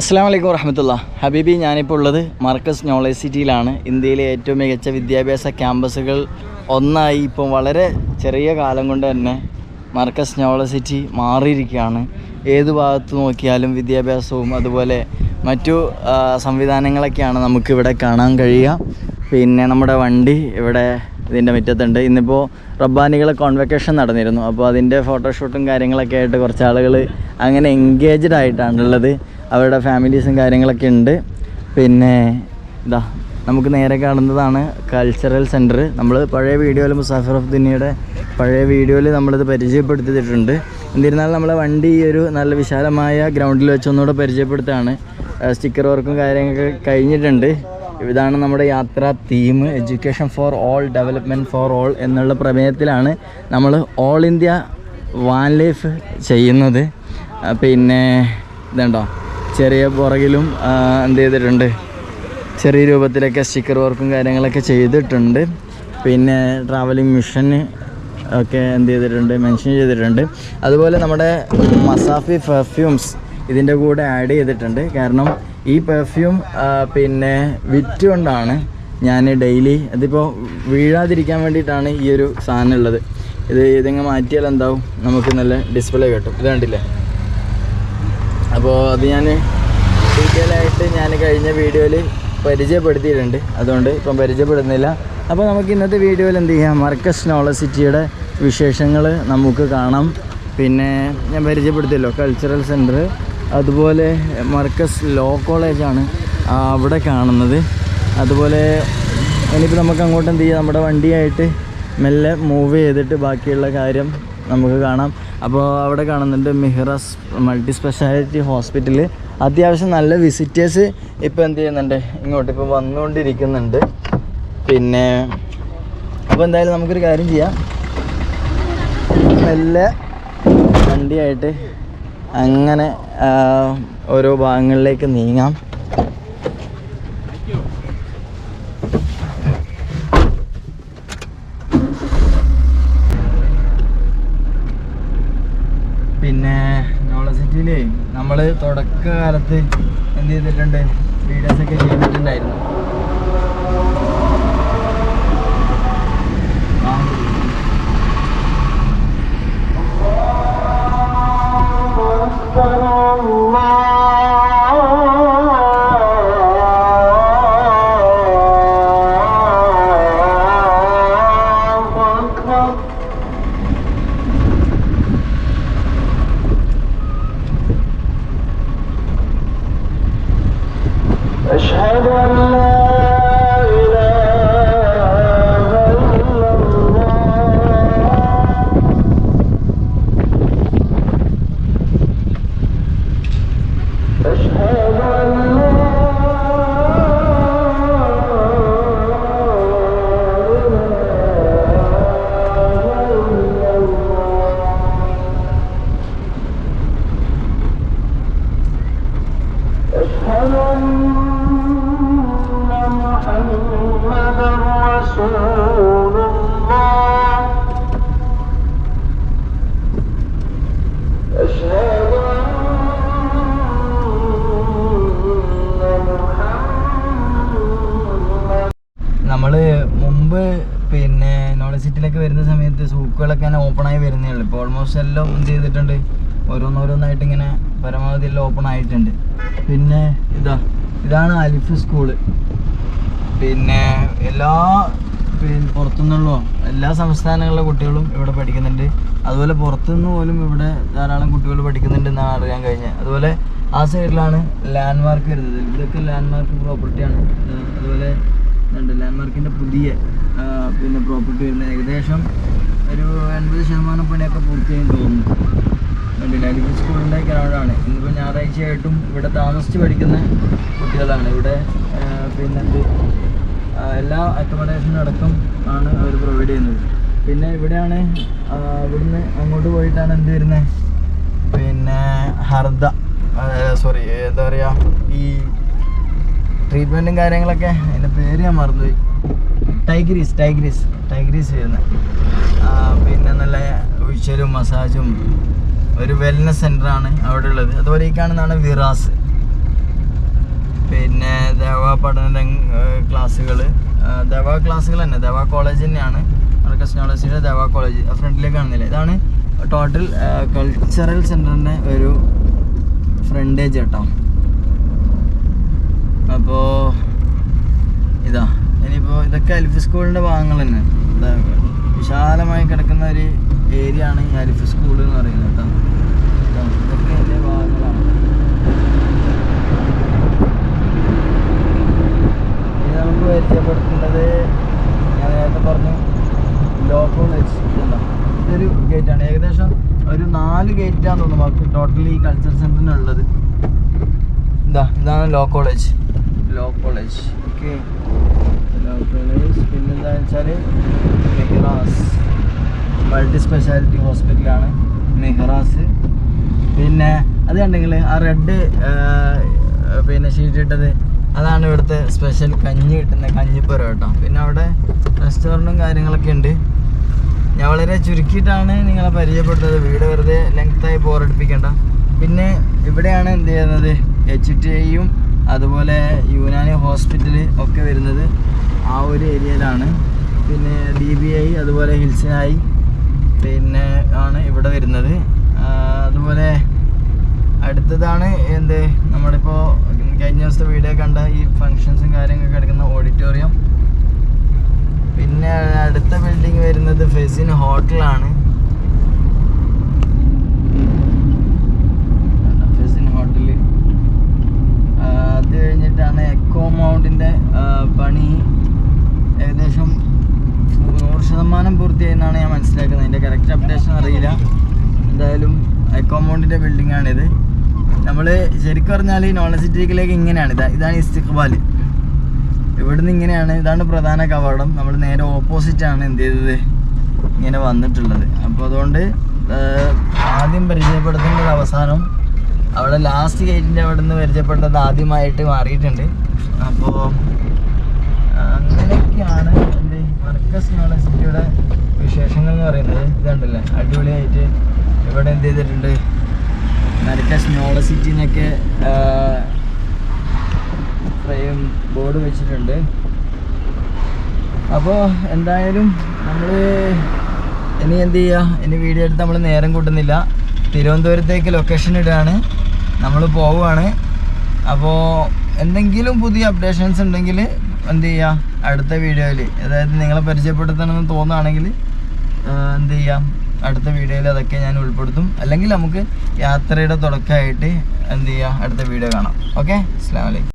അസ്സാം വലൈക്കും വറഹമത്തുള്ള. ഹബീബി ഞാനിപ്പോൾ ഉള്ളത് മർക്കസ് നോളജ് സിറ്റിയിലാണ്. ഇന്ത്യയിലെ ഏറ്റവും മികച്ച വിദ്യാഭ്യാസ ക്യാമ്പസുകൾ ഒന്നായി ഇപ്പം വളരെ ചെറിയ കാലം കൊണ്ട് തന്നെ മർക്കസ് നോളജ് സിറ്റി മാറിയിരിക്കുകയാണ്. ഏത് ഭാഗത്ത് നോക്കിയാലും വിദ്യാഭ്യാസവും അതുപോലെ മറ്റു സംവിധാനങ്ങളൊക്കെയാണ് നമുക്കിവിടെ കാണാൻ കഴിയുക. പിന്നെ നമ്മുടെ വണ്ടി ഇവിടെ ഇതിന്റെ മുറ്റത്തുണ്ട്. ഇന്നിപ്പോൾ റബ്ബാനികളെ കോൺവെക്കേഷൻ നടന്നിരുന്നു. അപ്പോൾ അതിന്റെ ഫോട്ടോഷൂട്ടും കാര്യങ്ങളൊക്കെ ആയിട്ട് കുറച്ച് ആളുകൾ അങ്ങനെ എൻഗേജ്ഡ് ആയിട്ടാണുള്ളത് അവരുടെ ഫാമിലീസും കാര്യങ്ങളൊക്കെ ഉണ്ട്. പിന്നെ ഇതാ നമുക്ക് നേരെ കാണുന്നതാണ് കൾച്ചറൽ സെന്റർ നമ്മൾ പഴയ വീഡിയോയിൽ മുസാഫർ ഓഫ് ദുനിയയുടെ പഴയ വീഡിയോയിൽ നമ്മളിത് പരിചയപ്പെടുത്തിയിട്ടുണ്ട്. എന്നിരുന്നാലും നമ്മളെ വണ്ടി ഈ ഒരു നല്ല വിശാലമായ ഗ്രൗണ്ടിൽ വെച്ച് ഒന്നുകൂടെ പരിചയപ്പെടുത്തുകയാണ് സ്റ്റിക്കർ വർക്കും കാര്യങ്ങളൊക്കെ കഴിഞ്ഞിട്ടുണ്ട്. ഇതാണ് നമ്മുടെ യാത്രാ theme education for all development for all എന്നുള്ള പ്രമേയത്തിലാണ് നമ്മൾ ഓൾ ഇന്ത്യ വാൻ ലൈഫ് ചെയ്യുന്നത്. പിന്നെ ഇതുണ്ടോ? ചെറിയ പുറകിലും എന്ത് ചെയ്തിട്ടുണ്ട്? ചെറിയ രൂപത്തിലൊക്കെ സ്റ്റിക്കർ വർക്കും കാര്യങ്ങളൊക്കെ ചെയ്തിട്ടുണ്ട്. പിന്നെ ട്രാവലിംഗ് മിഷന് ഒക്കെ എന്ത് ചെയ്തിട്ടുണ്ട് മെൻഷൻ ചെയ്തിട്ടുണ്ട്. അതുപോലെ നമ്മുടെ മസാഫി പെർഫ്യൂംസ് ഇതിന്റെ കൂടെ ആഡ് ചെയ്തിട്ടുണ്ട്. കാരണം ഈ പെർഫ്യൂം പിന്നെ വിറ്റുകൊണ്ടാണ് ഞാൻ ഡെയിലി അതിപ്പോൾ വീഴാതിരിക്കാൻ വേണ്ടിയിട്ടാണ് ഈ ഒരു സാധനം ഉള്ളത്. ഇത് ഇതിങ്ങ് മാറ്റിയാൽ എന്താവും? നമുക്ക് നല്ല ഡിസ്പ്ലേ കിട്ടും. ഇത് കണ്ടില്ലേ? അപ്പോൾ അത് ഞാൻ ഡീറ്റെയിൽ ആയിട്ട് ഞാൻ കഴിഞ്ഞ വീഡിയോയിൽ പരിചയപ്പെടുത്തിയിട്ടുണ്ട്. അതുകൊണ്ട് ഇപ്പം പരിചയപ്പെടുന്നില്ല. അപ്പോൾ നമുക്ക് ഇന്നത്തെ വീഡിയോയിൽ എന്ത് ചെയ്യാം? മർക്കസ് നോളജ് സിറ്റിയുടെ വിശേഷങ്ങൾ നമുക്ക് കാണാം. പിന്നെ ഞാൻ പരിചയപ്പെടുത്തിയല്ലോ കൾച്ചറൽ സെന്റർ അതുപോലെ മർക്കസ് ലോ കോളേജാണ് അവിടെ കാണുന്നത്. അതുപോലെ ഇനിയിപ്പോൾ നമുക്ക് അങ്ങോട്ട് എന്ത് ചെയ്യാം? നമ്മുടെ വണ്ടിയായിട്ട് മെല്ലെ മൂവ് ചെയ്തിട്ട് ബാക്കിയുള്ള കാര്യം നമുക്ക് കാണാം. അപ്പോൾ അവിടെ കാണുന്നുണ്ട് മിഹ്റസ് മൾട്ടി സ്പെഷ്യാലിറ്റി ഹോസ്പിറ്റൽ. അത്യാവശ്യം നല്ല വിസിറ്റേഴ്സ് ഇപ്പോൾ എന്ത് ചെയ്യുന്നുണ്ട്? ഇങ്ങോട്ട് ഇപ്പോൾ വന്നുകൊണ്ടിരിക്കുന്നുണ്ട്. പിന്നെ അപ്പോൾ എന്തായാലും നമുക്കൊരു കാര്യം ചെയ്യാം. നല്ല വണ്ടിയായിട്ട് അങ്ങനെ ഓരോ ഭാഗങ്ങളിലേക്ക് നീങ്ങാം പിന്നെ നമ്മൾ നമ്മൾ തുടക്കകാലത്ത് എന്ത് ചെയ്തിട്ടുണ്ട് വീഡിയോസ് ഒക്കെ ചെയ്തിട്ടുണ്ടായിരുന്നു. أشهد أن لا أشهد أن محمدا رسول الله أشهد أن محمدا നമ്മൾ മുമ്പ് പിന്നെ നോളജ് സിറ്റിയിലേക്ക് വരുന്ന സമയത്ത് സൂക്കുകളൊക്കെ ഇങ്ങനെ ഓപ്പണായി വരുന്നേ ഉള്ളൂ ഇപ്പോൾ ഓൾമോസ്റ്റ് എല്ലാം എന്ത് ചെയ്തിട്ടുണ്ട് ഓരോന്നോരോന്നായിട്ട് ഇങ്ങനെ പരമാവധി എല്ലാം ഓപ്പൺ ആയിട്ടുണ്ട് പിന്നെ ഇതാ ഇതാണ് അലിഫ് സ്കൂള് പിന്നെ എല്ലാ പിന്നെ പുറത്തുനിന്നുള്ള എല്ലാ സംസ്ഥാനങ്ങളിലെ കുട്ടികളും ഇവിടെ പഠിക്കുന്നുണ്ട്. അതുപോലെ പുറത്തുനിന്ന് പോലും ഇവിടെ ധാരാളം കുട്ടികൾ പഠിക്കുന്നുണ്ട് എന്നാണ് അറിയാൻ കഴിഞ്ഞത്. അതുപോലെ ആ സൈഡിലാണ് ലാൻഡ് മാർക്ക് വരുന്നത്. ഇതൊക്കെ ലാൻഡ് മാർക്ക് പ്രോപ്പർട്ടിയാണ് അതുപോലെ ലാൻഡ് മാർക്കിന്റെ പുതിയ പിന്നെ പ്രോപ്പർട്ടി വരുന്നത്. ഏകദേശം ഒരു എൺപത് ശതമാനം പണിയൊക്കെ പൂർത്തിയായി തോന്നുന്നു. കണ്ടില്ല അലിഫ് സ്കൂളിന്റെ ഗ്രൗണ്ടാണ് ഇന്നിപ്പോൾ ഞായറാഴ്ചയായിട്ടും ഇവിടെ താമസിച്ച് പഠിക്കുന്ന കുട്ടികളാണ്. ഇവിടെ പിന്നെ എല്ലാ അക്കോമഡേഷനും അടക്കം ആണ് അവർ പ്രൊവൈഡ് ചെയ്യുന്നത്. പിന്നെ ഇവിടെയാണ് ഇവിടുന്ന് അങ്ങോട്ട് പോയിട്ടാണ് എന്ത് വരുന്നത്? പിന്നെ ഹർദ സോറി എന്താ പറയുക ഈ ട്രീറ്റ്മെന്റും കാര്യങ്ങളൊക്കെ അതിന്റെ പേര് ഞാൻ മറന്നുപോയി. ടൈഗ്രീസ് ടൈഗ്രീസ് ടൈഗ്രീസ് ചെയ്യുന്നത് പിന്നെ നല്ല ഒഴിച്ചലും മസാജും ഒരു വെൽനസ് സെന്ററാണ് അവിടെ ഉള്ളത് അതുപോലെ ഈ കാണുന്നതാണ് വിറാസ് പഠന ക്ലാസ്സുകൾ ദവ ക്ലാസ്സുകൾ തന്നെ. ദവ കോളേജ് തന്നെയാണ്. മർക്കസ് നോളജിയുടെ ദവ കോളേജ്. ഫ്രണ്ടിലേക്ക് കാണുന്നില്ല. ഇതാണ് ടോട്ടൽ കൾച്ചറൽ സെന്ററിന്റെ ഒരു ഫ്രണ്ടേജ് കേട്ടോ. അപ്പോൾ ഇതാ. ഇനിയിപ്പോൾ ഇതൊക്കെ അലിഫ് സ്കൂളിന്റെ ഭാഗങ്ങൾ തന്നെ. വിശാലമായി കിടക്കുന്ന ഒരു ഏരിയ ആണ് ഈ അലിഫ് സ്കൂൾ എന്ന് പറയുന്നത് കേട്ടോ ഇതാ, ഇതൊക്കെ അതിന്റെ ഭാഗങ്ങളാണ് ഇനി പരിചയപ്പെടുത്തേണ്ടത് ഞാൻ നേരത്തെ പറഞ്ഞു ലോക്കോ ഇതുണ്ടോ ഇതൊരു ഗേറ്റാണ് ഏകദേശം ഒരു നാല് ഗേറ്റാന്ന് തോന്നുന്നു നമുക്ക് ടോട്ടലി കൾച്ചർ സെന്ററിനുള്ളത് ഇതാ ഇതാണ് law college law college okay law college പിന്നെന്താ വെച്ചാൽ മെഹ്റാസ്. മൾട്ടി സ്പെഷ്യാലിറ്റി ഹോസ്പിറ്റലാണ് മെഹ്റാസ്. പിന്നെ അത് കണ്ടെങ്കിൽ ആ റെഡ് പിന്നെ ഷീറ്റ് ഇട്ടത് അതാണ് ഇവിടുത്തെ സ്പെഷ്യൽ കഞ്ഞി കിട്ടുന്ന കഞ്ഞിപ്പുര കേട്ടോ പിന്നെ അവിടെ റെസ്റ്റോറന്റും കാര്യങ്ങളൊക്കെ ഉണ്ട്. ഞാൻ വളരെ ചുരുക്കിയിട്ടാണ് നിങ്ങളെ പരിചയപ്പെടുത്തത് വീട് വെറുതെ ലെങ്ത്തായി ബോറടിപ്പിക്കേണ്ട പിന്നെ ഇവിടെയാണ് എന്ത് ചെയ്യുന്നത്? എച്ച് ടി ഐയും അതുപോലെ യുനാനി ഹോസ്പിറ്റൽ ഒക്കെ വരുന്നത് ആ ഒരു ഏരിയയിലാണ്. പിന്നെ ഡി ബി ഐ അതുപോലെ ഹിൽസിനായി പിന്നെ ആണ് ഇവിടെ വരുന്നത്. അതുപോലെ അടുത്തതാണ് എന്ത്? നമ്മളിപ്പോൾ കഴിഞ്ഞ ദിവസത്തെ വീഡിയോ കണ്ട ഈ ഫങ്ഷൻസും കാര്യങ്ങളൊക്കെ എടുക്കുന്ന ഓഡിറ്റോറിയം പിന്നെ അടുത്ത ബിൽഡിംഗ് വരുന്നത് ഫെസിൻ ഹോട്ടലാണ് ഫെസിൻ ഹോട്ടൽ അത് കഴിഞ്ഞിട്ടാണ് എക്കോ മൗണ്ടിന്റെ പണി. ഏകദേശം നൂറ് ശതമാനം പൂർത്തിയായെന്നാണ് ഞാൻ മനസ്സിലാക്കുന്നത്. അതിന്റെ കറക്റ്റ് അപ്ഡേഷൻ അറിയില്ല. എന്തായാലും എക്കോ മൗണ്ടിന്റെ ആണിത്. നമ്മൾ ശരിക്കും പറഞ്ഞാൽ ഈ നോളജ് സിറ്റിയിലേക്ക് ഇങ്ങനെയാണ്. ഇതാ ഇതാണ് ഇസ്തിഖ്ബാൽ ഇവിടുന്ന് ഇങ്ങനെയാണ്. ഇതാണ് പ്രധാന കവാടം. നമ്മൾ നേരെ ഓപ്പോസിറ്റ് ആണ് എന്ത് ചെയ്തത്? ഇങ്ങനെ വന്നിട്ടുള്ളത്. അപ്പോൾ അതുകൊണ്ട് ആദ്യം ആദ്യം പരിചയപ്പെടുത്തേണ്ടത് അവസാനം. അവിടെ ലാസ്റ്റ് ഗേറ്റിന്റെ അവിടെ നിന്ന് പരിചയപ്പെട്ടത് ആദ്യമായിട്ട് മാറിയിട്ടുണ്ട്. അപ്പോൾ അങ്ങനെയൊക്കെയാണ് എന്റെ മർക്കസ് യൂണിവേഴ്സിറ്റിയുടെ വിശേഷങ്ങൾ എന്ന് പറയുന്നത്. ഇതുണ്ടല്ലേ? അടിപൊളിയായിട്ട് ഇവിടെ എന്ത് ചെയ്തിട്ടുണ്ട്? മർക്കസ് സിറ്റി എന്നൊക്കെ ഫ്രെയിം ബോർഡ് വെച്ചിട്ടുണ്ട്. അപ്പോൾ എന്തായാലും നമ്മൾ ഇനി എന്ത് ചെയ്യുക ഇനി വീഡിയോ എടുത്ത് നമ്മൾ നേരം കൂട്ടുന്നില്ല. തിരുവനന്തപുരത്തേക്ക് ലൊക്കേഷൻ ഇടുകയാണ് നമ്മൾ പോവുകയാണ്. അപ്പോൾ എന്തെങ്കിലും പുതിയ അപ്ഡേഷൻസ് ഉണ്ടെങ്കിൽ എന്ത് ചെയ്യുക അടുത്ത വീഡിയോയിൽ അതായത് നിങ്ങളെ പരിചയപ്പെടുത്തണമെന്ന് തോന്നുകയാണെങ്കിൽ എന്ത് ചെയ്യാം? അടുത്ത വീഡിയോയിൽ അതൊക്കെ ഞാൻ ഉൾപ്പെടുത്തും. അല്ലെങ്കിൽ നമുക്ക് യാത്രയുടെ തുടക്കമായിട്ട് എന്ത് ചെയ്യുക? അടുത്ത വീഡിയോ കാണാം. ഓക്കെ അസ്സാം വലൈക്കും